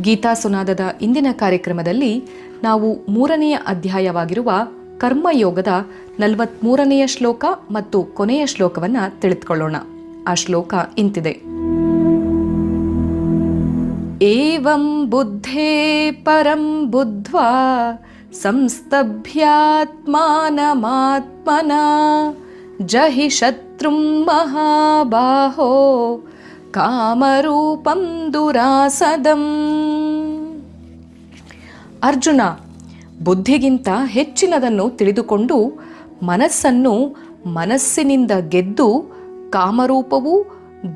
ಗೀತಾ ಸುನಾದದ ಇಂದಿನ ಕಾರ್ಯಕ್ರಮದಲ್ಲಿ ನಾವು ಮೂರನೆಯ ಅಧ್ಯಾಯವಾಗಿರುವ ಕರ್ಮಯೋಗದ ನಲವತ್ಮೂರನೆಯ ಶ್ಲೋಕ ಮತ್ತು ಕೊನೆಯ ಶ್ಲೋಕವನ್ನು ತಿಳಿದುಕೊಳ್ಳೋಣ. ಆ ಶ್ಲೋಕ ಇಂತಿದೆ. ಏವಂ ಬುದ್ಧೇ ಪರಂ ಬುದ್ಧ್ವಾ ಸಂಸ್ತಭ್ಯಾತ್ಮಾನಮಾತ್ಮನ ಜಹಿ ಶತ್ರುಂ ಮಹಾಬಾಹೋ ಕಾಮರೂಪಂ ದುರಾಸದಂ. ಅರ್ಜುನ, ಬುದ್ಧಿಗಿಂತ ಹೆಚ್ಚಿನದನ್ನು ತಿಳಿದುಕೊಂಡು ಮನಸ್ಸನ್ನು ಮನಸ್ಸಿನಿಂದ ಗೆದ್ದು ಕಾಮರೂಪವೂ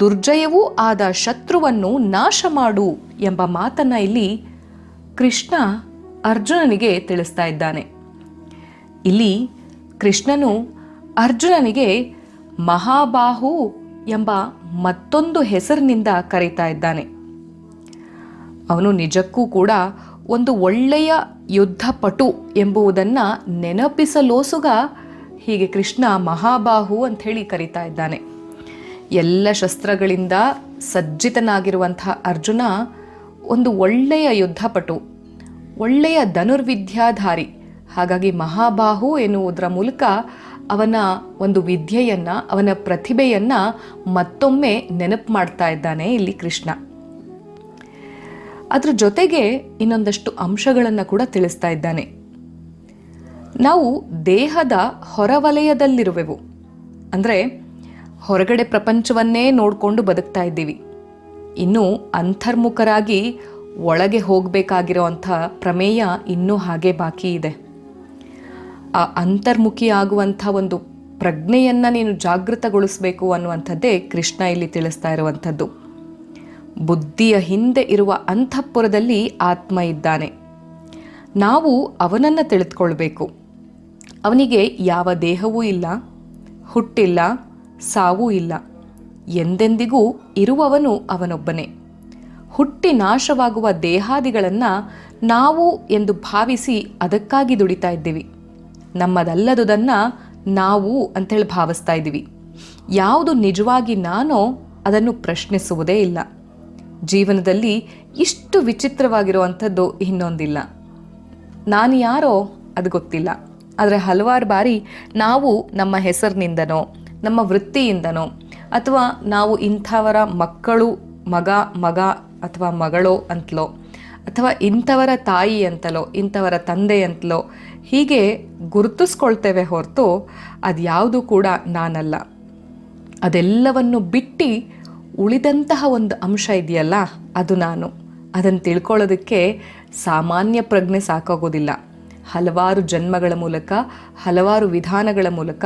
ದುರ್ಜಯವೂ ಆದ ಶತ್ರುವನ್ನು ನಾಶ ಮಾಡು ಎಂಬ ಮಾತನ್ನು ಇಲ್ಲಿ ಕೃಷ್ಣ ಅರ್ಜುನನಿಗೆ ತಿಳಿಸ್ತಾ ಇದ್ದಾನೆ. ಇಲ್ಲಿ ಕೃಷ್ಣನು ಅರ್ಜುನನಿಗೆ ಮಹಾಬಾಹು ಎಂಬ ಮತ್ತೊಂದು ಹೆಸರಿನಿಂದ ಕರೀತಾ ಇದ್ದಾನೆ. ಅವನು ನಿಜಕ್ಕೂ ಕೂಡ ಒಂದು ಒಳ್ಳೆಯ ಯುದ್ಧಪಟು ಎಂಬುದನ್ನು ನೆನಪಿಸಲೋಸುಗ ಹೀಗೆ ಕೃಷ್ಣ ಮಹಾಬಾಹು ಅಂತ ಹೇಳಿ ಕರೀತಾ ಇದ್ದಾನೆ. ಎಲ್ಲ ಶಸ್ತ್ರಗಳಿಂದ ಸಜ್ಜಿತನಾಗಿರುವಂತಹ ಅರ್ಜುನ ಒಂದು ಒಳ್ಳೆಯ ಯುದ್ಧಪಟು, ಒಳ್ಳೆಯ ಧನುರ್ವಿದ್ಯಾಧಾರಿ. ಹಾಗಾಗಿ ಮಹಾಬಾಹು ಎನ್ನುವುದರ ಮೂಲಕ ಅವನ ಒಂದು ವಿದ್ಯೆಯನ್ನ, ಅವನ ಪ್ರತಿಭೆಯನ್ನ ಮತ್ತೊಮ್ಮೆ ನೆನಪು ಮಾಡ್ತಾ ಇದ್ದಾನೆ ಇಲ್ಲಿ ಕೃಷ್ಣ. ಅದ್ರ ಜೊತೆಗೆ ಇನ್ನೊಂದಷ್ಟು ಅಂಶಗಳನ್ನು ಕೂಡ ತಿಳಿಸ್ತಾ ಇದ್ದಾನೆ. ನಾವು ದೇಹದ ಹೊರವಲಯದಲ್ಲಿರುವೆವು. ಅಂದರೆ ಹೊರಗಡೆ ಪ್ರಪಂಚವನ್ನೇ ನೋಡಿಕೊಂಡು ಬದುಕ್ತಾ ಇದ್ದೀವಿ. ಇನ್ನು ಅಂತರ್ಮುಖರಾಗಿ ಒಳಗೆ ಹೋಗಬೇಕಾಗಿರೋ ಅಂಥ ಪ್ರಮೇಯ ಇನ್ನೂ ಹಾಗೆ ಬಾಕಿ ಇದೆ. ಆ ಅಂತರ್ಮುಖಿ ಆಗುವಂಥ ಒಂದು ಪ್ರಜ್ಞೆಯನ್ನು ನೀನು ಜಾಗೃತಗೊಳಿಸಬೇಕು ಅನ್ನುವಂಥದ್ದೇ ಕೃಷ್ಣ ಇಲ್ಲಿ ತಿಳಿಸ್ತಾ ಇರುವಂಥದ್ದು. ಬುದ್ಧಿಯ ಹಿಂದೆ ಇರುವ ಅಂತಃಪುರದಲ್ಲಿ ಆತ್ಮ ಇದ್ದಾನೆ. ನಾವು ಅವನನ್ನು ತಿಳಿದುಕೊಳ್ಬೇಕು. ಅವನಿಗೆ ಯಾವ ದೇಹವೂ ಇಲ್ಲ, ಹುಟ್ಟಿಲ್ಲ, ಸಾವೂ ಇಲ್ಲ. ಎಂದೆಂದಿಗೂ ಇರುವವನು ಅವನೊಬ್ಬನೇ. ಹುಟ್ಟಿ ನಾಶವಾಗುವ ದೇಹಾದಿಗಳನ್ನು ನಾವು ಎಂದು ಭಾವಿಸಿ ಅದಕ್ಕಾಗಿ ದುಡಿತಾ ಇದ್ದೀವಿ. ನಮ್ಮದಲ್ಲದುದನ್ನು ನಾವು ಅಂತೇಳಿ ಭಾವಿಸ್ತಾ ಇದ್ದೀವಿ. ಯಾವುದು ನಿಜವಾಗಿ ನಾನೋ ಅದನ್ನು ಪ್ರಶ್ನಿಸುವುದೇ ಇಲ್ಲ. ಜೀವನದಲ್ಲಿ ಇಷ್ಟು ವಿಚಿತ್ರವಾಗಿರುವಂಥದ್ದು ಇನ್ನೊಂದಿಲ್ಲ. ನಾನು ಯಾರೋ ಅದು ಗೊತ್ತಿಲ್ಲ. ಆದರೆ ಹಲವಾರು ಬಾರಿ ನಾವು ನಮ್ಮ ಹೆಸರಿನಿಂದನೋ, ನಮ್ಮ ವೃತ್ತಿಯಿಂದನೋ, ಅಥವಾ ನಾವು ಇಂಥವರ ಮಕ್ಕಳು, ಮಗ ಮಗ ಅಥವಾ ಮಗಳೋ ಅಂತಲೋ ಅಥವಾ ಇಂಥವರ ತಾಯಿ ಅಂತಲೋ, ಇಂಥವರ ತಂದೆ ಅಂತಲೋ ಹೀಗೆ ಗುರುತಿಸ್ಕೊಳ್ತೇವೆ ಹೊರತು ಅದ್ಯಾವುದು ಕೂಡ ನಾನಲ್ಲ. ಅದೆಲ್ಲವನ್ನು ಬಿಟ್ಟು ಉಳಿದಂತಹ ಒಂದು ಅಂಶ ಇದೆಯಲ್ಲ, ಅದು ನಾನು. ಅದನ್ನು ತಿಳ್ಕೊಳ್ಳೋದಕ್ಕೆ ಸಾಮಾನ್ಯ ಪ್ರಜ್ಞೆ ಸಾಕಾಗೋದಿಲ್ಲ. ಹಲವಾರು ಜನ್ಮಗಳ ಮೂಲಕ, ಹಲವಾರು ವಿಧಾನಗಳ ಮೂಲಕ,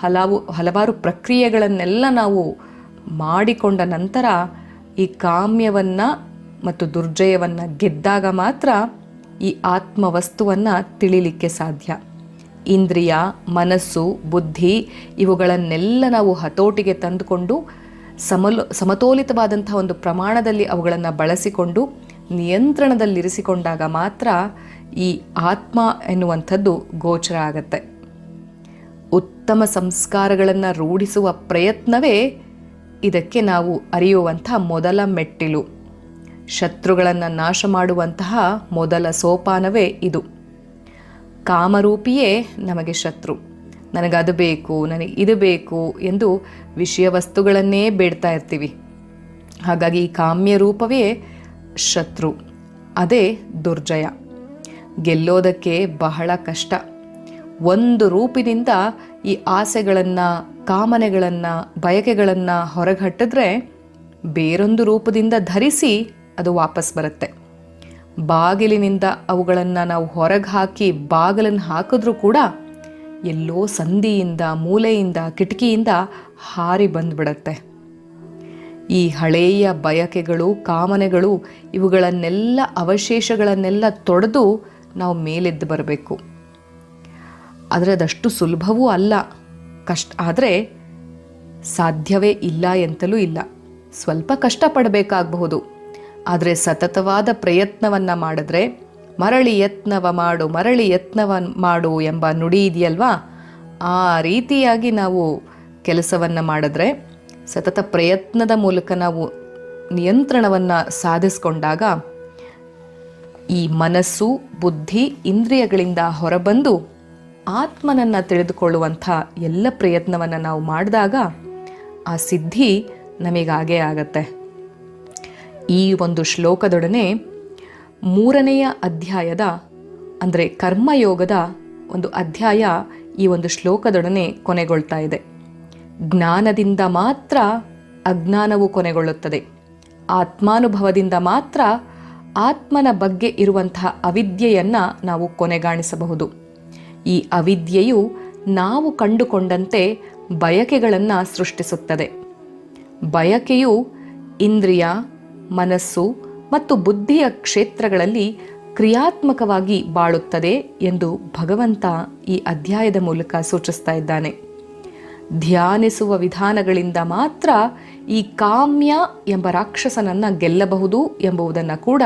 ಹಲವು, ಹಲವಾರು ಪ್ರಕ್ರಿಯೆಗಳನ್ನೆಲ್ಲ ನಾವು ಮಾಡಿಕೊಂಡ ನಂತರ ಈ ಕಾಮ್ಯವನ್ನು ಮತ್ತು ದುರ್ಜಯವನ್ನು ಗೆದ್ದಾಗ ಮಾತ್ರ ಈ ಆತ್ಮ ವಸ್ತುವನ್ನು ತಿಳಿಲಿಕ್ಕೆ ಸಾಧ್ಯ. ಇಂದ್ರಿಯ, ಮನಸ್ಸು, ಬುದ್ಧಿ ಇವುಗಳನ್ನೆಲ್ಲ ನಾವು ಹತೋಟಿಗೆ ತಂದುಕೊಂಡು ಸಮಲು ಸಮತೋಲಿತವಾದಂಥ ಒಂದು ಪ್ರಮಾಣದಲ್ಲಿ ಅವುಗಳನ್ನು ಬಳಸಿಕೊಂಡು ನಿಯಂತ್ರಣದಲ್ಲಿರಿಸಿಕೊಂಡಾಗ ಮಾತ್ರ ಈ ಆತ್ಮ ಎನ್ನುವಂಥದ್ದು ಗೋಚರ ಆಗತ್ತೆ. ಉತ್ತಮ ಸಂಸ್ಕಾರಗಳನ್ನು ರೂಢಿಸುವ ಪ್ರಯತ್ನವೇ ಇದಕ್ಕೆ ನಾವು ಅರಿಯುವಂಥ ಮೊದಲ ಮೆಟ್ಟಿಲು. ಶತ್ರುಗಳನ್ನು ನಾಶ ಮಾಡುವಂತಹ ಮೊದಲ ಸೋಪಾನವೇ ಇದು. ಕಾಮರೂಪಿಯೇ ನಮಗೆ ಶತ್ರು. ನನಗದು ಬೇಕು, ನನಗೆ ಇದು ಬೇಕು ಎಂದು ವಿಷಯ ವಸ್ತುಗಳನ್ನೇ ಬೇಡ್ತಾ ಇರ್ತೀವಿ. ಹಾಗಾಗಿ ಈ ಕಾಮ್ಯ ರೂಪವೇ ಶತ್ರು. ಅದೇ ದುರ್ಜಯ. ಗೆಲ್ಲೋದಕ್ಕೆ ಬಹಳ ಕಷ್ಟ. ಒಂದು ರೂಪಿನಿಂದ ಈ ಆಸೆಗಳನ್ನು, ಕಾಮನೆಗಳನ್ನು, ಬಯಕೆಗಳನ್ನು ಹೊರಗಟ್ಟಿದ್ರೆ ಬೇರೊಂದು ರೂಪದಿಂದ ಧರಿಸಿ ಅದು ವಾಪಸ್ ಬರುತ್ತೆ. ಬಾಗಿಲಿನಿಂದ ಅವುಗಳನ್ನು ನಾವು ಹೊರಗೆ ಹಾಕಿ ಬಾಗಿಲನ್ನು ಹಾಕಿದ್ರೂ ಕೂಡ ಎಲ್ಲೋ ಸಂಧಿಯಿಂದ ಮೂಲೆಯಿಂದ, ಕಿಟಕಿಯಿಂದ ಹಾರಿ ಬಂದ್ಬಿಡತ್ತೆ. ಈ ಹಳೆಯ ಬಯಕೆಗಳು, ಕಾಮನೆಗಳು ಇವುಗಳನ್ನೆಲ್ಲ ಅವಶೇಷಗಳನ್ನೆಲ್ಲ ತೊಡೆದು ನಾವು ಮೇಲೆದ್ದು ಬರಬೇಕು. ಆದರೆ ಅದಷ್ಟು ಸುಲಭವೂ ಅಲ್ಲ. ಕಷ್ಟ, ಆದರೆ ಸಾಧ್ಯವೇ ಇಲ್ಲ ಎಂತಲೂ ಇಲ್ಲ. ಸ್ವಲ್ಪ ಕಷ್ಟಪಡಬೇಕಾಗಬಹುದು. ಆದರೆ ಸತತವಾದ ಪ್ರಯತ್ನವನ್ನು ಮಾಡಿದ್ರೆ ಮರಳಿ ಯತ್ನವ ಮಾಡು, ಮರಳಿ ಯತ್ನವ ಮಾಡು ಎಂಬ ನುಡಿ ಇದೆಯಲ್ವಾ? ಆ ರೀತಿಯಾಗಿ ನಾವು ಕೆಲಸವನ್ನು ಮಾಡಿದ್ರೆ ಸತತ ಪ್ರಯತ್ನದ ಮೂಲಕ ನಾವು ನಿಯಂತ್ರಣವನ್ನು ಸಾಧಿಸ್ಕೊಂಡಾಗ ಈ ಮನಸ್ಸು, ಬುದ್ಧಿ, ಇಂದ್ರಿಯಗಳಿಂದ ಹೊರಬಂದು ಆತ್ಮನನ್ನು ತಿಳಿದುಕೊಳ್ಳುವಂಥ ಎಲ್ಲ ಪ್ರಯತ್ನವನ್ನು ನಾವು ಮಾಡಿದಾಗ ಆ ಸಿದ್ಧಿ ನಮಗಾಗೇ ಆಗತ್ತೆ. ಈ ಒಂದು ಶ್ಲೋಕದೊಡನೆ ಮೂರನೆಯ ಅಧ್ಯಾಯದ, ಅಂದರೆ ಕರ್ಮಯೋಗದ ಒಂದು ಅಧ್ಯಾಯ ಈ ಒಂದು ಶ್ಲೋಕದೊಡನೆ ಕೊನೆಗೊಳ್ತಾ ಇದೆ. ಜ್ಞಾನದಿಂದ ಮಾತ್ರ ಅಜ್ಞಾನವು ಕೊನೆಗೊಳ್ಳುತ್ತದೆ. ಆತ್ಮಾನುಭವದಿಂದ ಮಾತ್ರ ಆತ್ಮನ ಬಗ್ಗೆ ಇರುವಂತಹ ಅವಿದ್ಯೆಯನ್ನು ನಾವು ಕೊನೆಗಾಣಿಸಬಹುದು. ಈ ಅವಿದ್ಯೆಯು ನಾವು ಕಂಡುಕೊಂಡಂತೆ ಬಯಕೆಗಳನ್ನು ಸೃಷ್ಟಿಸುತ್ತದೆ. ಬಯಕೆಯು ಇಂದ್ರಿಯ ಮನಸ್ಸು ಮತ್ತು ಬುದ್ಧಿಯ ಕ್ಷೇತ್ರಗಳಲ್ಲಿ ಕ್ರಿಯಾತ್ಮಕವಾಗಿ ಬಾಳುತ್ತದೆ ಎಂದು ಭಗವಂತ ಈ ಅಧ್ಯಾಯದ ಮೂಲಕ ಸೂಚಿಸ್ತಾ ಇದ್ದಾನೆ. ಧ್ಯಾನಿಸುವ ವಿಧಾನಗಳಿಂದ ಮಾತ್ರ ಈ ಕಾಮ್ಯ ಎಂಬ ರಾಕ್ಷಸನನ್ನು ಗೆಲ್ಲಬಹುದು ಎಂಬುದನ್ನು ಕೂಡ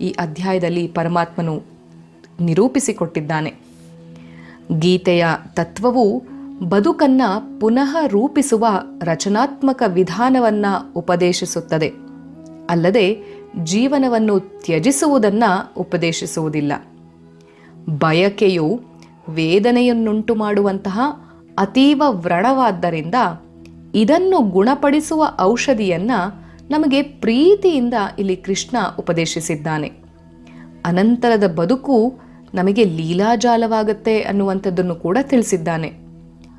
ಈ ಅಧ್ಯಾಯದಲ್ಲಿ ಪರಮಾತ್ಮನು ನಿರೂಪಿಸಿಕೊಟ್ಟಿದ್ದಾನೆ. ಗೀತೆಯ ತತ್ವವು ಬದುಕನ್ನ ಪುನಃ ರೂಪಿಸುವ ರಚನಾತ್ಮಕ ವಿಧಾನವನ್ನ ಉಪದೇಶಿಸುತ್ತದೆ. ಅಲ್ಲದೆ ಜೀವನವನ್ನು ತ್ಯಜಿಸುವುದನ್ನು ಉಪದೇಶಿಸುವುದಿಲ್ಲ. ಬಯಕೆಯು ವೇದನೆಯನ್ನುಂಟು ಮಾಡುವಂತಹ ಅತೀವ ವ್ರಣವಾದ್ದರಿಂದ ಇದನ್ನು ಗುಣಪಡಿಸುವ ಔಷಧಿಯನ್ನು ನಮಗೆ ಪ್ರೀತಿಯಿಂದ ಇಲ್ಲಿ ಕೃಷ್ಣ ಉಪದೇಶಿಸಿದ್ದಾನೆ. ಅನಂತರದ ಬದುಕು ನಮಗೆ ಲೀಲಾಜಾಲವಾಗುತ್ತೆ ಅನ್ನುವಂಥದ್ದನ್ನು ಕೂಡ ತಿಳಿಸಿದ್ದಾನೆ.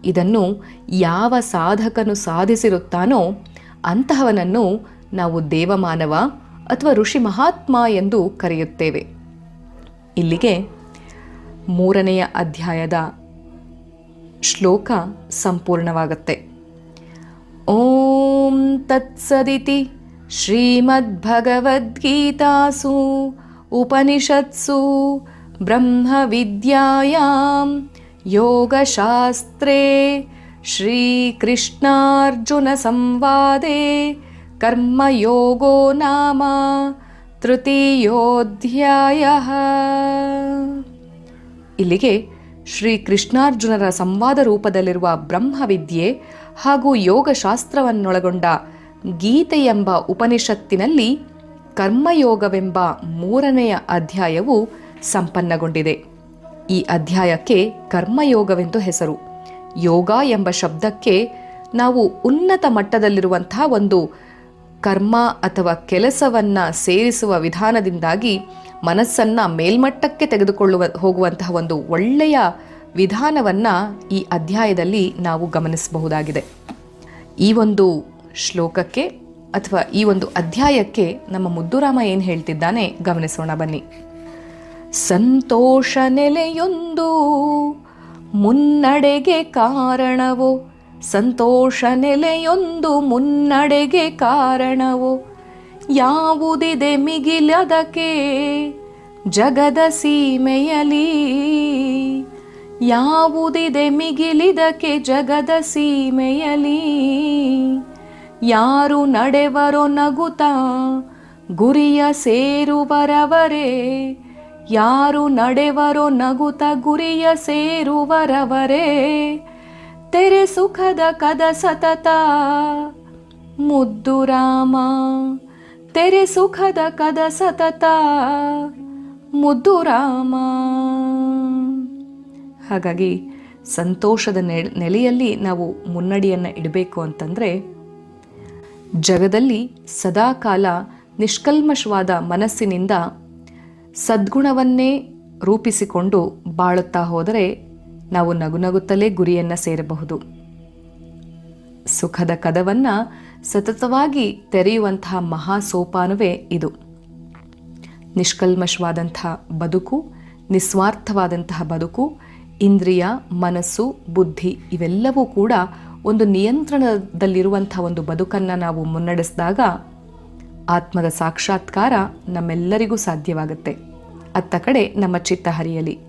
ಇದನ್ನು ಯಾವ ಸಾಧಕನು ಸಾಧಿಸಿರುತ್ತಾನೋ ಅಂತಹವನನ್ನು ನಾವು ದೇವಮಾನವ ಅಥವಾ ಋಷಿ ಮಹಾತ್ಮ ಎಂದು ಕರೆಯುತ್ತೇವೆ. ಇಲ್ಲಿಗೆ ಮೂರನೆಯ ಅಧ್ಯಾಯದ ಶ್ಲೋಕ ಸಂಪೂರ್ಣವಾಗುತ್ತೆ. ಓಂ ತತ್ಸದಿತಿ ಶ್ರೀಮದ್ಭಗವದ್ಗೀತಾಸು ಉಪನಿಷತ್ಸು ಬ್ರಹ್ಮವಿದ್ಯಾಯಾಂ ಯೋಗಶಾಸ್ತ್ರೇ ಶ್ರೀಕೃಷ್ಣಾರ್ಜುನಸಂವಾದೆ ಕರ್ಮಯೋಗೋ ನಾಮ ತೃತೀಯೋಧ್ಯಾಯ ಇಲ್ಲಿಗೆ ಶ್ರೀ ಕೃಷ್ಣಾರ್ಜುನರ ಸಂವಾದ ರೂಪದಲ್ಲಿರುವ ಬ್ರಹ್ಮವಿದ್ಯೆ ಹಾಗೂ ಯೋಗಶಾಸ್ತ್ರವನ್ನೊಳಗೊಂಡ ಗೀತೆ ಎಂಬ ಉಪನಿಷತ್ತಿನಲ್ಲಿ ಕರ್ಮಯೋಗವೆಂಬ ಮೂರನೆಯ ಅಧ್ಯಾಯವು ಸಂಪನ್ನಗೊಂಡಿದೆ. ಈ ಅಧ್ಯಾಯಕ್ಕೆ ಕರ್ಮಯೋಗವೆಂದು ಹೆಸರು. ಯೋಗ ಎಂಬ ಶಬ್ದಕ್ಕೆ ನಾವು ಉನ್ನತ ಮಟ್ಟದಲ್ಲಿರುವಂಥ ಒಂದು ಕರ್ಮ ಅಥವಾ ಕೆಲಸವನ್ನ ಸೇರಿಸುವ ವಿಧಾನದಿಂದಾಗಿ ಮನಸ್ಸನ್ನ ಮೇಲ್ಮಟ್ಟಕ್ಕೆ ತೆಗೆದುಕೊಳ್ಳುವ, ಹೋಗುವಂತಹ ಒಂದು ಒಳ್ಳೆಯ ವಿಧಾನವನ್ನ ಈ ಅಧ್ಯಾಯದಲ್ಲಿ ನಾವು ಗಮನಿಸಬಹುದಾಗಿದೆ. ಈ ಒಂದು ಶ್ಲೋಕಕ್ಕೆ ಅಥವಾ ಈ ಒಂದು ಅಧ್ಯಾಯಕ್ಕೆ ನಮ್ಮ ಮುದ್ದುರಾಮ ಏನು ಹೇಳ್ತಿದ್ದಾನೆ? ಗಮನಿಸೋಣ ಬನ್ನಿ. ಸಂತೋಷ ನೆಲೆಯೊಂದು ಮುನ್ನಡೆಗೆ ಕಾರಣವೋ? ಸಂತೋಷ ನೆಲೆಯೊಂದು ಮುನ್ನಡೆಗೆ ಕಾರಣವು. ಯಾವುದಿದೆ ಮಿಗಿಲದಕ್ಕೆ ಜಗದ ಸೀಮೆಯಲಿ. ಯಾವುದಿದೆ ಮಿಗಿಲಿದಕ್ಕೆ ಜಗದ ಸೀಮೆಯಲಿ. ಯಾರು ನಡೆವರೋ ನಗುತ ಗುರಿಯ ಸೇರುವರವರೇ. ಯಾರು ನಡೆವರೋ ನಗುತ ಗುರಿಯ ಸೇರುವರವರೇ. ತೆರೆ ಸುಖದ ಕದ ಸತತ. ಮುದ್ದು ರಾಮ, ತೆರೆ ಸುಖದ ಕದ ಸತತ. ಮುದ್ದು ರಾಮ. ಹಾಗಾಗಿ ಸಂತೋಷದ ನೆಲೆಯಲ್ಲಿ ನಾವು ಮುನ್ನಡಿಯನ್ನು ಇಡಬೇಕು ಅಂತಂದರೆ, ಜಗದಲ್ಲಿ ಸದಾಕಾಲ ನಿಷ್ಕಲ್ಮಶವಾದ ಮನಸ್ಸಿನಿಂದ ಸದ್ಗುಣವನ್ನೇ ರೂಪಿಸಿಕೊಂಡು ಬಾಳುತ್ತಾ ಹೋದರೆ ನಾವು ನಗುನಗುತ್ತಲೇ ಗುರಿಯನ್ನು ಸೇರಬಹುದು. ಸುಖದ ಕದವನ್ನು ಸತತವಾಗಿ ತೆರೆಯುವಂತಹ ಮಹಾ ಸೋಪಾನವೇ ಇದು. ನಿಷ್ಕಲ್ಮಶವಾದಂಥ ಬದುಕು, ನಿಸ್ವಾರ್ಥವಾದಂತಹ ಬದುಕು, ಇಂದ್ರಿಯ, ಮನಸ್ಸು, ಬುದ್ಧಿ ಇವೆಲ್ಲವೂ ಕೂಡ ಒಂದು ನಿಯಂತ್ರಣದಲ್ಲಿರುವಂಥ ಒಂದು ಬದುಕನ್ನು ನಾವು ಮುನ್ನಡೆಸಿದಾಗ ಆತ್ಮದ ಸಾಕ್ಷಾತ್ಕಾರ ನಮ್ಮೆಲ್ಲರಿಗೂ ಸಾಧ್ಯವಾಗುತ್ತೆ. ಅತ್ತ ಕಡೆ ನಮ್ಮ ಚಿತ್ತ ಹರಿಯಲಿ.